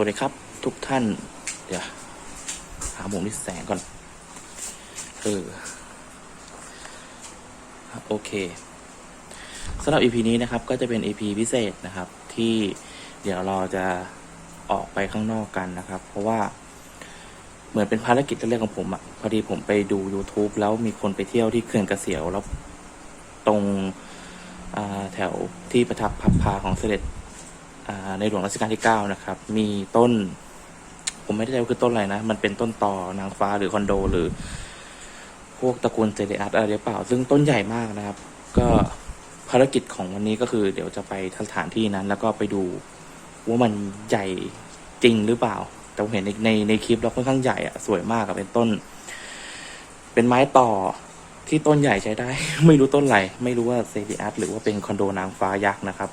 วัสดีครับ ทุกท่าน เดี๋ยวหามุมที่แสงก่อน เออ โอเคสำหรับ EP นี้นะครับ ก็จะเป็น EP พิเศษนะครับ ที่เดี๋ยวเราจะออกไปข้างนอกกันนะครับ เพราะว่าเหมือนเป็นภารกิจแรกๆของผมอะ่ะพอดีผมไปดู YouTube แล้วมีคนไปเที่ยวที่เขื่อนกระเสียวแล้วตรงแถวที่ประทับพับพาของเสด็จ ในหลวงรัชกาลที่เก้านะครับ มีต้น ผมไม่แน่ใจว่าคือต้นอะไรนะ มันเป็นต้นต่อนางฟ้าหรือคอนโด หรือ พวกตระกูลเจเรอัสอะไรหรือเปล่า ซึ่งต้นใหญ่มากนะครับ ก็ภารกิจของวันนี้ก็คือ เดี๋ยวจะไปสถานที่นั้น แล้วก็ไปดูว่ามันใหญ่จริงหรือเปล่า แต่ผมเห็นในในในคลิปแล้วค่อนข้างใหญ่อะสวยมากอะเป็นต้น เป็นไม้ต่อที่ต้นใหญ่ใช้ได้ ไม่รู้ต้นอะไรไม่รู้ว่าเซเรอัสหรือว่าเป็นคอนโดนางฟ้ายักษ์นะครับ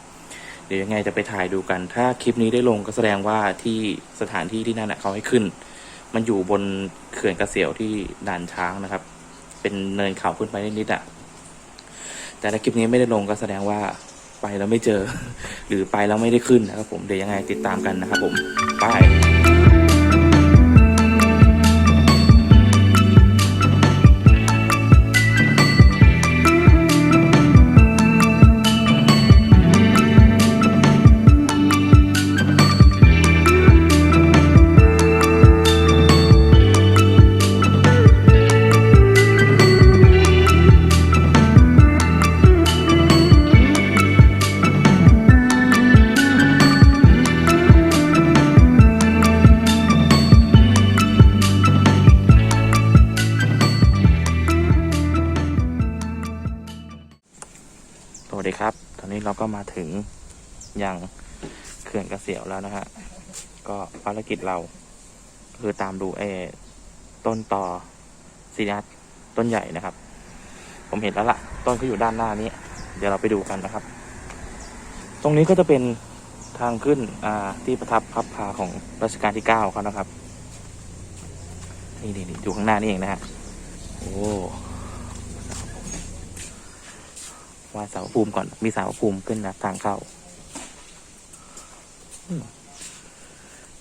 เดี๋ยวยังไงจะไปถ่ายดูกัน ถ้าคลิปนี้ได้ลงก็แสดงว่าที่สถานที่ที่นั่นเขาให้ขึ้น มันอยู่บนเขื่อนกระเสียวที่ด่านช้างนะครับ เป็นเนินเขาขึ้นไปนิดๆอะ แต่ถ้าคลิปนี้ไม่ได้ลงก็แสดงว่าไปแล้วไม่เจอ หรือไปแล้วไม่ได้ขึ้นนะครับผม เดี๋ยวยังไงติดตามกันนะครับผม ไป เราก็มาถึงยังเขื่อนกระเสียวแล้วนะฮะ ก็ภารกิจเราคือตามดูไอ้ต้นต่อซีนัสต้นใหญ่นะครับ ผมเห็นแล้วล่ะ ต้นก็อยู่ด้านหน้านี้ เดี๋ยวเราไปดูกันนะครับ ตรงนี้ก็จะเป็นทางขึ้นอ่าที่ประทับพับพาของรัชกาลที่เก้าเขานะครับ นี่นี่นี่อยู่ข้างหน้านี่เองนะฮะ โอ้ ไหว้เสาภูมิก่อนมีเสาภูมิขึ้นนะทางเข้า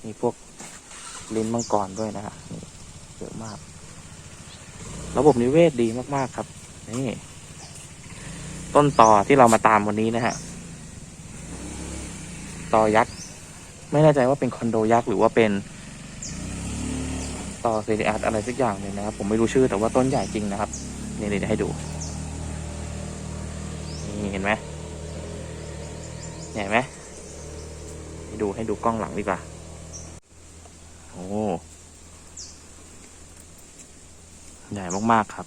มีพวกลิ้นมังกรด้วยนะฮะนี่เยอะมาก ระบบนิเวศดีมาก ๆ ครับ นี่ ต้นต่อที่เรามาตามวันนี้นะฮะต่อยักษ์ ไม่แน่ใจว่าเป็นคอนโดยักษ์หรือว่าเป็น ต่อเซริอัสอะไรสักอย่างหนึ่งนะครับ ผมไม่รู้ชื่อแต่ว่าต้นใหญ่จริงนะครับ นี่เดี๋ยวให้ดู เห็นไหมใหญ่ไหมให้ดูให้ดูกล้องหลังดีกว่า โอ้ใหญ่มากๆครับ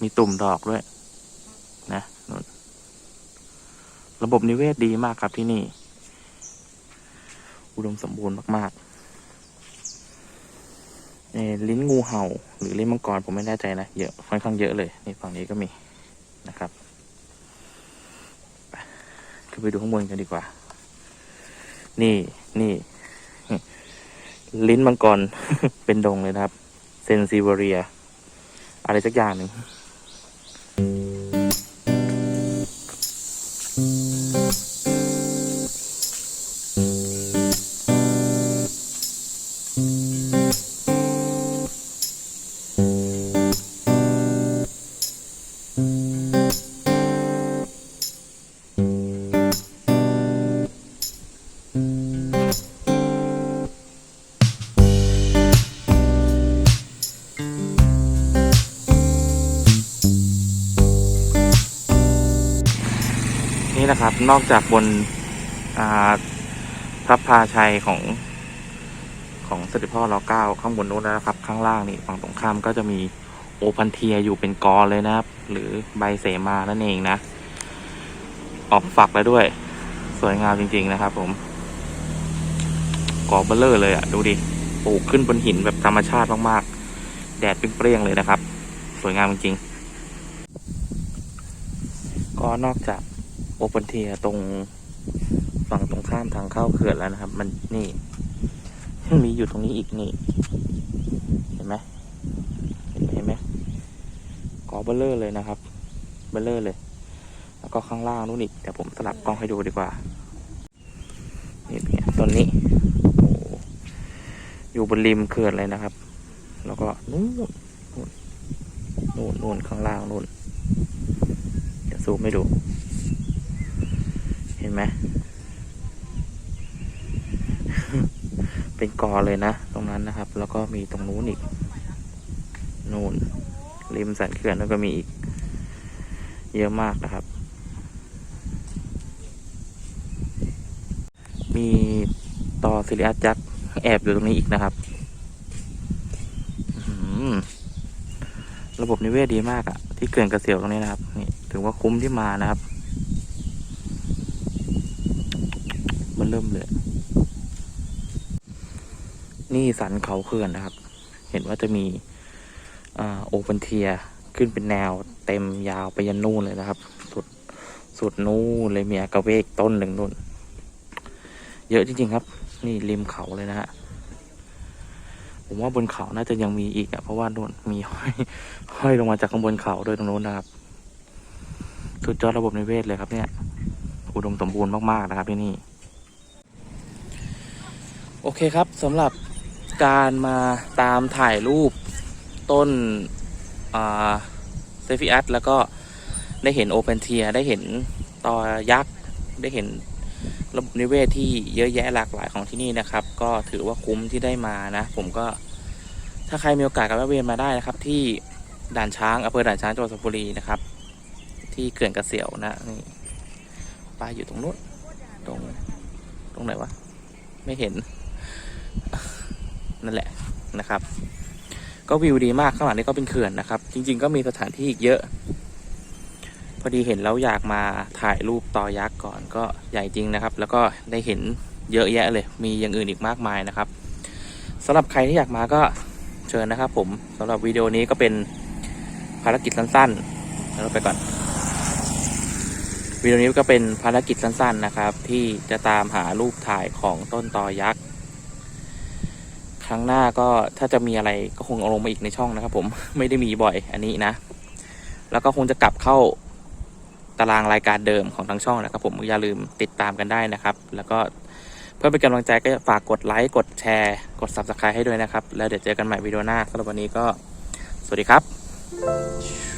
มีตุ่มดอกด้วย นะนู่นระบบนิเวศดีมากครับที่นี่ อุดมสมบูรณ์มาก ๆ ลิ้นงูเห่า หรือลิ้นมังกรผมไม่แน่ใจนะเยอะค่อนข้างเยอะเลยนี่ฝั่งนี้ก็มีนะครับไปขึ้นไปดูข้างบนกันดีกว่า นี่นี่ ลิ้นมังกรเป็นดงเลยนะครับ เซนซิเวเรีย อะไรสักอย่างหนึ่ง นี่นะครับ นอกจากบนพระพาชัยของของเสด็จพ่อรอเก้าข้างบนนู้นแล้วนะครับ ข้างล่างนี่ฝั่งตรงข้ามก็จะมีโอพันเทียอยู่เป็นกอเลยนะครับ หรือใบเสมานั่นเองนะ ออกฝักแล้วด้วย สวยงามจริง ๆ นะครับ ผมกอเบลเลอร์เลยอะ่ะ ดูดิปลูกขึ้นบนหินแบบธรรมชาติมากๆ แดดเปรี้ยงๆเลยนะครับ สวยงามจริงๆก็นอกจาก โอเปนเทียตรงฝั่งตรงข้ามทางเข้าเขื่อนแล้วนะครับ มันนี่ยังมีอยู่ตรงนี้อีกนี่ เห็นไหมเห็นไหมเห็นไหมกอเบลเลอร์เลยนะครับ เบลเลอร์เลย แล้วก็ข้างล่างนู่นอีกเดี๋ยวผมสลับกล้องให้ดูดีกว่า นี่เป็นไงต้นนี้โอ้อยู่บนริมเขื่อนเลยนะครับ แล้วก็นู่นนู่นนู่นข้างล่างนู่น เดี๋ยวซูมให้ดู ห็นไหม เป็นกอเลยนะ ตรงนั้นนะครับ แล้วก็มีตรงนู้นอีก นู่นริมสันเขื่อนแล้วก็มีอีก เยอะมากนะครับ มีต่อซิลิอัสยักษ์แอบอยู่ตรงนี้อีกนะครับ ระบบนิเวศดีมากอะที่เขื่อนกระเสียวตรงนี้นะครับ นี่ถือว่าคุ้มที่มานะครับ มันเริ่มเลย นี่สันเขาเขื่อนนะครับ เห็นว่าจะมีโอเปนเทียขึ้นเป็นแนวเต็มยาวไปยันนู่นเลยนะครับ สุดสุดนู่นเลยมีอากาเวกต้นหนึ่งนู่น เยอะจริงๆครับ นี่ริมเขาเลยนะฮะผมว่าบนเขาน่าจะยังมีอีกอะเพราะว่านู่นมีห้อยห้อยลงมาจากข้างบนเขาด้วยตรงนู้นนะครับสุดยอดระบบนิเวศเลยครับเนี่ย อุดมสมบูรณ์มากๆนะครับที่นี่ โอเคครับสำหรับการมาตามถ่ายรูปต้นเซฟิอัสแล้วก็ได้เห็นโอเปนเทียได้เห็นตอยักษ์ ได้เห็นระบบนิเวศที่เยอะแยะหลากหลายของที่นี่นะครับ ก็ถือว่าคุ้มที่ได้มานะ ผมก็ถ้าใครมีโอกาสก็แวะเวียนมาได้นะครับ ที่ด่านช้างอำเภอด่านช้างจังหวัดสุพรรณบุรีนะครับ ที่เขื่อนกระเสียวนะนี่ปลาอยู่ตรงนู้นตรงตรงไหนวะไม่เห็น นั่นแหละนะครับ ก็วิวดีมากข้างหลังนี้ก็เป็นเขื่อนนะครับ จริง ๆ ก็มีสถานที่อีกเยอะ พอดีเห็นแล้วอยากมาถ่ายรูปต่อยักษ์ก่อนก็ใหญ่จริงนะครับ แล้วก็ได้เห็นเยอะแยะเลย มีอย่างอื่นอีกมากมายนะครับสำหรับใครที่อยากมาก็เชิญนะครับ ผมสำหรับวิดีโอนี้ก็เป็นภารกิจสั้นๆแล้วเราไปก่อนวิดีโอนี้ก็เป็นภารกิจสั้นๆนะครับ ที่จะตามหารูปถ่ายของต้นตอยักษ์ ครั้งหน้าก็ถ้าจะมีอะไรก็คงเอาลงมาอีกในช่องนะครับ ผมไม่ได้มีบ่อยอันนี้นะ แล้วก็คงจะกลับเข้าตารางรายการเดิมของทางช่องนะครับ ผมอย่าลืมติดตามกันได้นะครับ แล้วก็เพื่อเป็นกำลังใจก็ฝากกดไลค์กดแชร์กด subscribe ให้ด้วยนะครับ แล้วเดี๋ยวเจอกันใหม่วิดีโอหน้าสำหรับวันนี้ก็สวัสดีครับ